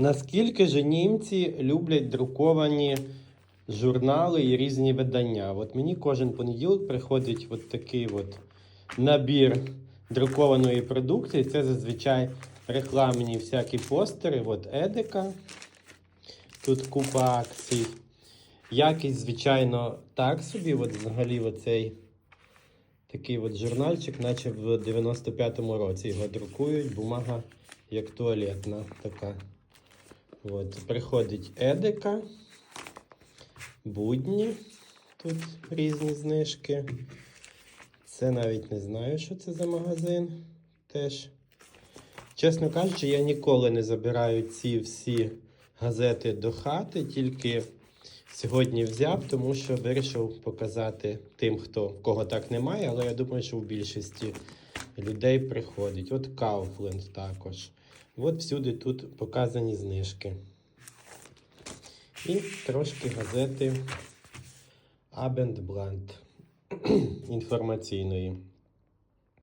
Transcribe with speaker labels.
Speaker 1: Наскільки ж німці люблять друковані журнали і різні видання? От мені кожен понеділок приходить от такий от набір друкованої продукції. Це зазвичай рекламні всякі постери. От Едика. Тут купа акцій. Якість, звичайно, так собі. От взагалі оцей такий от журнальчик, наче в 95-му році його друкують. Бумага як туалетна така. От, приходить Едика, будні. Тут різні знижки. Це навіть не знаю, що це за магазин. Теж. Чесно кажучи, я ніколи не забираю ці всі газети до хати, тільки сьогодні взяв, тому що вирішив показати тим, хто кого так немає, але я думаю, що в більшості людей приходить. От Kaufland також. От всюди тут показані знижки. І трошки газети Abendblatt інформаційної.